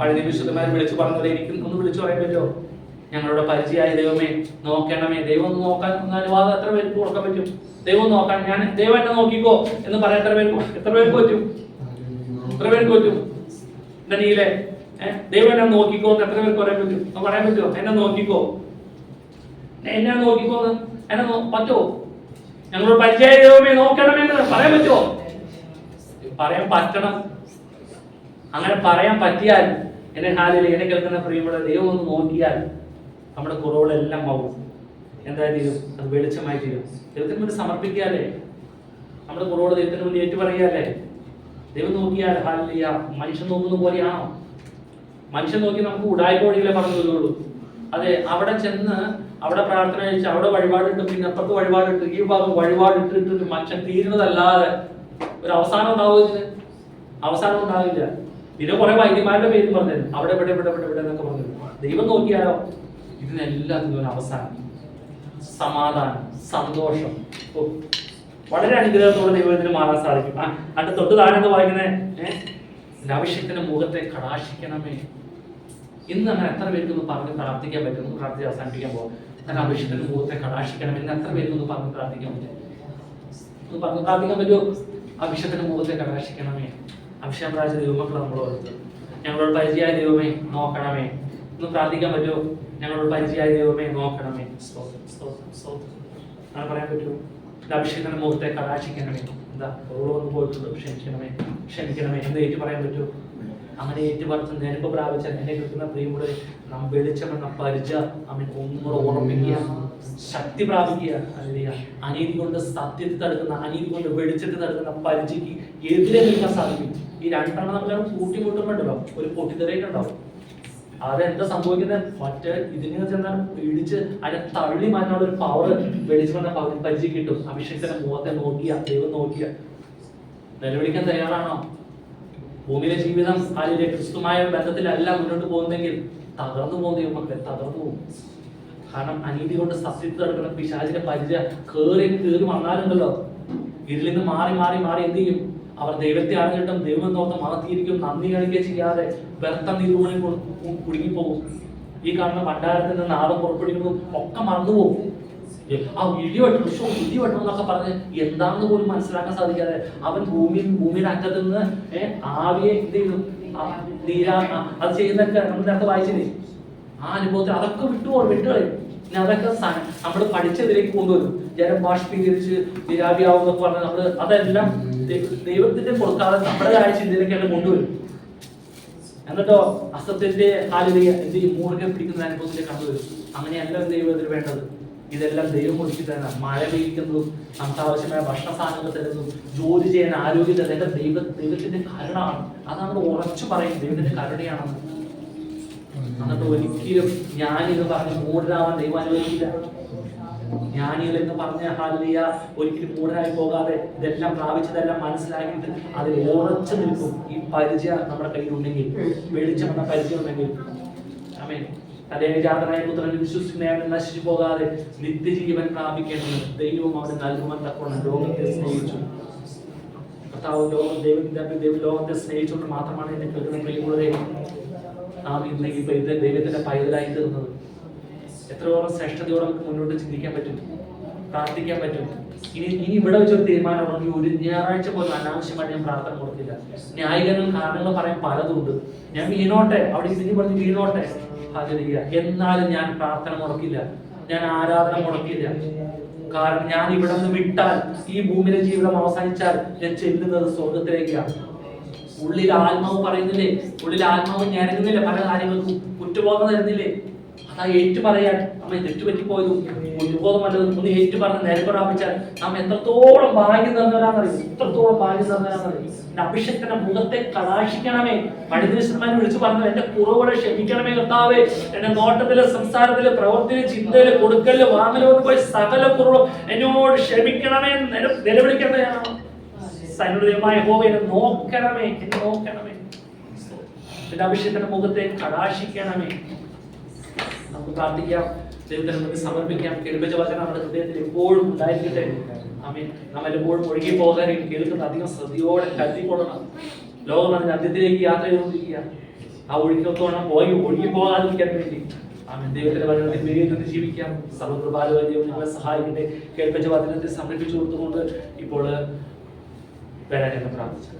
പഴയ വിശുദ്ധന്മാരെ വിളിച്ചു പറഞ്ഞവരെ എനിക്ക് ഒന്ന് വിളിച്ചു പറ്റുമോ ഞങ്ങളുടെ പരിചയമായ ദൈവമേ നോക്കണമേ. ദൈവം നോക്കാൻ അനുവാദം എത്ര പേർക്ക് കൊടുക്കാൻ പറ്റും? ദൈവം നോക്കാൻ. ഞാൻ ദൈവം എന്നെ നോക്കിക്കോ എന്ന് പറയാൻ എത്ര പേർക്ക് എത്ര പേർക്ക് പറ്റും? എത്ര പേർക്ക് പറ്റും? ഏഹ് ദൈവം എന്നെ നോക്കിക്കോ എന്ന് എത്ര പേർക്ക് പറയാൻ പറ്റും? പറയാൻ പറ്റുമോ? എന്നെ നോക്കിക്കോ. എന്നെ നോക്കിക്കോ എന്ന് എന്നെ പറ്റുമോ? ഞങ്ങളുടെ പരിചയ ദൈവമേ നോക്കണമേ എന്ന് പറയാൻ പറ്റുമോ? പറയാൻ പറ്റണം. അങ്ങനെ പറയാൻ പറ്റിയാൽ എന്നെ ഹാലിൽ എന്നെ കേൾക്കുന്ന പ്രിയമുള്ള ദൈവം ഒന്ന് നോക്കിയാൽ നമ്മുടെ കുറവുകളെല്ലാം ആവും എന്തായി തീരും അത് വെളിച്ചമായി തീരും ദൈവത്തിന് മുന്നിൽ സമർപ്പിക്കാല്ലേ നമ്മുടെ കുറവുകൾ ദൈവത്തിന് മുന്നിൽ ഏറ്റുപറയാലേ ദൈവം നോക്കിയാൽ ഹാലിയ മനുഷ്യൻ നോക്കുന്ന പോലെയാണോ? മനുഷ്യൻ നോക്കി നമുക്ക് ഉടായ്പ വഴികളെ പറഞ്ഞു തരുള്ളൂ അതെ അവിടെ ചെന്ന് അവിടെ പ്രാർത്ഥന കഴിച്ച് അവിടെ വഴിപാടിട്ട് പിന്നെ അപ്പുറത്ത് വഴിപാടിട്ട് ഈ ഭാഗം വഴിപാടിട്ടിട്ട് മനുഷ്യൻ തീരുന്നതല്ലാതെ ഒരു അവസാനം ഉണ്ടാവുക അവസാനം ഉണ്ടാവില്ല. ഇത് കുറെ വൈദ്യന്മാരുടെ പേര് പറഞ്ഞു അവിടെ ഇവിടെ ഇവിടെ ഇവിടെ ഇവിടെ എന്നൊക്കെ പറഞ്ഞു ദൈവം നോക്കിയാലോ? ഇതിനെല്ലാം ഒരു അവസാനം. സമാധാനം സന്തോഷം വളരെ അനുഗ്രഹത്തോടെ ദൈവത്തിന് മാറാൻ സാധിക്കും. അതിന്റെ തൊട്ട് താഴെ വായിക്കുന്നേ അഭിഷേകത്തിന്റെ മുഖത്തെ കടാശിക്കണമേ ഇന്ന് അങ്ങനെ എത്ര പേർക്ക് ഒന്ന് പറഞ്ഞ് പ്രാർത്ഥിക്കാൻ പറ്റും പ്രാർത്ഥി അവസാനിപ്പിക്കാൻ പോകും അങ്ങനെ അഭിഷേകത്തിന്റെ മുഖത്തെ കടാശിക്കണം എന്ന് എത്ര പേർക്ക് ഒന്ന് പറഞ്ഞ് പ്രാർത്ഥിക്കാൻ പറ്റും? ഒന്ന് പറഞ്ഞ് പ്രാർത്ഥിക്കാൻ പറ്റുമോ? അഭിഷേകത്തിന്റെ മുഖത്തെ കടാശിക്കണമേ അഭിഷേകം പ്രാർത്ഥിച്ച ദൈവമക്കൾ നമ്മൾ ഓർത്തത് ഞങ്ങളോട് പരിചയമായ ദൈവമേ നോക്കണമേ. ഒന്ന് പ്രാർത്ഥിക്കാൻ പറ്റുമോ ഞങ്ങളോട് പരിചയമായ ദൈവമേ നോക്കണമേ. അങ്ങനെ പറയാൻ പറ്റുമോ ഇത് അഭിഷേകത്തിന്റെ മുഖത്തെ കടാക്ഷിക്കണമേ. എന്താ? ഓരോന്ന് പോയിട്ടുണ്ട്. ക്ഷമിക്കണമേ. ക്ഷമിക്കണമേ. എന്ന് ഏറ്റു പറയാൻ പറ്റുമോ അങ്ങനെ ഏറ്റുപറച്ച് നിരപ്പ് പ്രാപിച്ച എന്നെ കിട്ടുന്ന പ്രിയമുടെ നാം വെളിച്ചമെന്ന പരിച അവൻ ഒന്നുകൂടെ ഉറപ്പിക്കുക. ശക്തി പ്രാപിക്കുക. അല്ലെങ്കിൽ അനീതി കൊണ്ട് സത്യത്തെ തടുക്കുന്ന അനീതി കൊണ്ട് വെളിച്ചത്തെ തടുക്കുന്ന പരിചയ്ക്ക് എതിരെ നിൽക്കാൻ സാധിക്കും. ഈ രണ്ടെണ്ണം നമ്മൾ കൂട്ടിമുട്ടുമ്പോണ്ടല്ലോ ഒരു പൊട്ടിത്തെറിയൊക്കെ ഉണ്ടാവും. അതെന്താ സംഭവിക്കുന്നത് മറ്റേ ഇതിനെ ചെന്നാൽ ഇടിച്ച് അതിനെ തള്ളി മാറ്റാനുള്ള ഒരു പവർ വെളിച്ചമെന്ന പരിചയം കിട്ടും. അഭിഷേകത്തിന്റെ മുഖത്തെ നോക്കിയ ദൈവം നോക്കിയ. നിലവിളിക്കാൻ തയ്യാറാണോ? ഭൂമിയിലെ ജീവിതം അതിലെ ക്രിസ്തുമായ ബന്ധത്തിലല്ല മുന്നോട്ട് പോകുന്നെങ്കിൽ തകർന്നു പോകുന്ന ദൈവമക്കളെ തകർന്നു പോകും. കാരണം അനീതി കൊണ്ട് സത്യത്തിൽ നടക്കുന്ന പിശാചിന്റെ പരിചയം കേറി കയറി വന്നാലുണ്ടല്ലോ. ഇതിൽ നിന്ന് മാറി മാറി മാറി എന്ത് ചെയ്യും? അവർ ദൈവത്തെ അറിഞ്ഞിട്ടും ദൈവം തോർത്ത് മഹത്തീരിക്കും നന്ദി കാണിക്കുക ചെയ്യാതെ വ്യർത്ഥ നിരൂപണം കുടുങ്ങിപ്പോകും. ഈ കാണുന്ന ഭണ്ഡാരത്തിൽ നിന്ന് ആളെ പുറപ്പെടുവിക്കുന്നതും ഒക്കെ മറന്നുപോകും. ആ ഇടി വെട്ടണം ഷോ ഇടി വെട്ടണം എന്നൊക്കെ പറഞ്ഞ് എന്താണെന്ന് പോലും മനസ്സിലാക്കാൻ സാധിക്കാതെ അവൻ ഭൂമിയിൽ ഭൂമിയുടെ അറ്റത്ത് നിന്ന് ആവിയെ എന്ത് ചെയ്തു നീരാ അത് ചെയ്യുന്നൊക്കെ നമ്മൾ നേരത്തെ വായിച്ചില്ലേ? ആ അനുഭവത്തിൽ അതൊക്കെ വിട്ടുപോകും വിട്ടുകളയും പിന്നെ അതൊക്കെ നമ്മൾ പഠിച്ചതിലേക്ക് കൊണ്ടുവരും. ജലം ബാഷ്പീകരിച്ച് നീരാവിയാവും എന്നൊക്കെ പറഞ്ഞ് നമ്മൾ അതെല്ലാം ദൈവത്തിന്റെ കൊടുക്കാതെ നമ്മുടെ കാര്യം ചിന്തയിലേക്കാണ് കൊണ്ടുവരും എന്നിട്ടോ അസത്യത്തിന്റെ ആലുതയെ എന്ത് മൂർഖം പിടിക്കുന്ന അനുഭവത്തിലേക്ക് കണ്ടുവരും അങ്ങനെയല്ല ദൈവത്തിന് വേണ്ടത്? ഇതെല്ലാം ദൈവം തരുന്ന മഴ പെയ്യിക്കുന്നതും നമുക്ക് ആവശ്യമായ ഭക്ഷണ സാധനങ്ങൾ തരുന്നതും ജോലി ചെയ്യാൻ ആരോഗ്യം തരുന്ന ദൈവ ദൈവത്തിന്റെ കരുണാണ് അത് നമ്മൾ ഉറച്ചു പറയും ദൈവത്തിന്റെ കരുണയാണെന്ന് എന്നിട്ട് ഒരിക്കലും ഞാനിത് പറഞ്ഞ് മൂടാവാൻ ദൈവം അനുവദിക്കില്ല. ജ്ഞാനികൾ എന്ന് പറഞ്ഞ ഹാലിയ ഒരിക്കലും മൂടനായി പോകാതെ ഇതെല്ലാം പ്രാപിച്ചതെല്ലാം മനസ്സിലാക്കിയിട്ട് അതിൽ ഉറച്ചു നിൽക്കും. ഈ പരിചയം നമ്മുടെ കയ്യിലുണ്ടെങ്കിൽ വെളിച്ചം എന്ന പരിചയം ഉണ്ടെങ്കിൽ ആമേൻ. തലേജാതനായ ജാതനായ പുത്രൻ വിശ്വസിക്കുന്നയാൾ നശിച്ചു പോകാതെ നിത്യജീവൻ പ്രാപിക്കേണ്ടത് ദൈവം അവന് നൽകുവാൻ തക്കവണ്ണം ലോകത്തെ സ്നേഹിച്ചു. കർത്താവ് ലോകം ദൈവത്തിന്റെ ദൈവം ലോകത്തെ സ്നേഹിച്ചുകൊണ്ട് മാത്രമാണ് എന്നെ കേൾക്കുന്ന പ്രിയമുള്ളവരെ നാം ഇന്ന് ഇത് ദൈവത്തിന്റെ പൈതലായി തീർന്നത്. എത്രയോളം ശ്രേഷ്ഠതയോടെ നമുക്ക് മുന്നോട്ട് ചിന്തിക്കാൻ പറ്റും പ്രാർത്ഥിക്കാൻ പറ്റും. ഇനി ഇനി ഇവിടെ വെച്ചൊരു തീരുമാനമാണെങ്കിൽ ഒരു ഞായറാഴ്ച പോലും അനാവശ്യമായിട്ട് ഞാൻ പ്രാർത്ഥന കൊടുത്തില്ല ന്യായീകരണം കാരണങ്ങൾ പറയാൻ പലതുണ്ട്. ഞാൻ വീണോട്ടെ. അവിടെ ഇതിന് പറഞ്ഞ് വീണോട്ടെ. ഹാജരിക്കുക എന്നാലും ഞാൻ പ്രാർത്ഥന മുടക്കില്ല. ഞാൻ ആരാധന മുടക്കില്ല. കാരണം ഞാൻ ഇവിടെ നിന്ന് വിട്ടാൽ ഈ ഭൂമിയിലെ ജീവിതം അവസാനിച്ചാൽ ഞാൻ ചെല്ലുന്നത് സ്വർഗത്തിലേക്കാണ് ഉള്ളിൽ ആത്മാവ് പറയുന്നില്ലേ? ഉള്ളിൽ ആത്മാവ് ഞരങ്ങുന്നില്ല പല കാര്യങ്ങൾക്കും കുറ്റബോധം തരുന്നില്ലേ? അതാ ഏറ്റു പറയാൻ. നമ്മെ തെറ്റുപറ്റിപ്പോയതും കുറ്റബോധം വല്ലതും ഒന്ന് ഏറ്റു പറഞ്ഞ് നേരെ പ്രാപിച്ചാൽ നാം എത്രത്തോളം ഭാഗ്യം തന്നവരാന്നറിയും? എത്രത്തോളം ഭാഗ്യം തന്നവരാന്നറിയും? എന്റെ അഭിഷേകത്തിന്റെ മുഖത്തെ കടാശിക്കണമേ പണിദിവസന്മാരെ വിളിച്ചു പറഞ്ഞു എന്റെ കുറവുകളെ ക്ഷമിക്കണമേ കർത്താവേ. എന്റെ നോട്ടത്തിൽ സംസാരത്തിൽ പ്രവർത്തിയിൽ ചിന്തയിൽ കൊടുക്കൽ വാങ്ങലോ പോയി സകല കുറവും എന്നോട് ക്ഷമിക്കണമേ എന്ന് നില- നിലവിളിക്കേണ്ടതാണ് സൈനുദയമായ ഹോവയെ നോക്കണമേ എന്നെ നോക്കണമേ. എന്റെ അഭിഷേകത്തിന്റെ മുഖത്തെ കടാശിക്കണമേ നമുക്ക് പ്രാർത്ഥിക്കാം. ദൈവത്തിന് നമുക്ക് സമർപ്പിക്കാം. കേൾപ്പിച്ച വചനം നമ്മുടെ ഹൃദയത്തിൽ എപ്പോഴും ഉണ്ടായിരിക്കട്ടെ. അമീൻ നമ്മൾ എപ്പോഴും ഒഴുകി പോകാൻ കേൾക്കുന്ന അധികം ശ്രദ്ധയോടെ കരുതിക്കൊള്ളണം. ലോകം അതിന് അന്ത്യത്തിലേക്ക് യാത്ര ചെയ്തുകൊണ്ടിരിക്കുക ആ ഒഴുക്കത്തോണം പോയി ഒഴുകി പോകാതിരിക്കാൻ വേണ്ടി. ആമേൻ. ദൈവത്തിന്റെ വചനത്തിൽ വേഗത്തിൽ ജീവിക്കാം. സർവകൃപാലുവായ ദൈവം നിങ്ങളെ സഹായിക്കട്ടെ. കേൾപ്പിച്ച വചനത്തെ സംരക്ഷിച്ചു കൊടുത്തുകൊണ്ട് ഇപ്പോൾ വരാൻ എന്ന് പ്രാർത്ഥിച്ചു.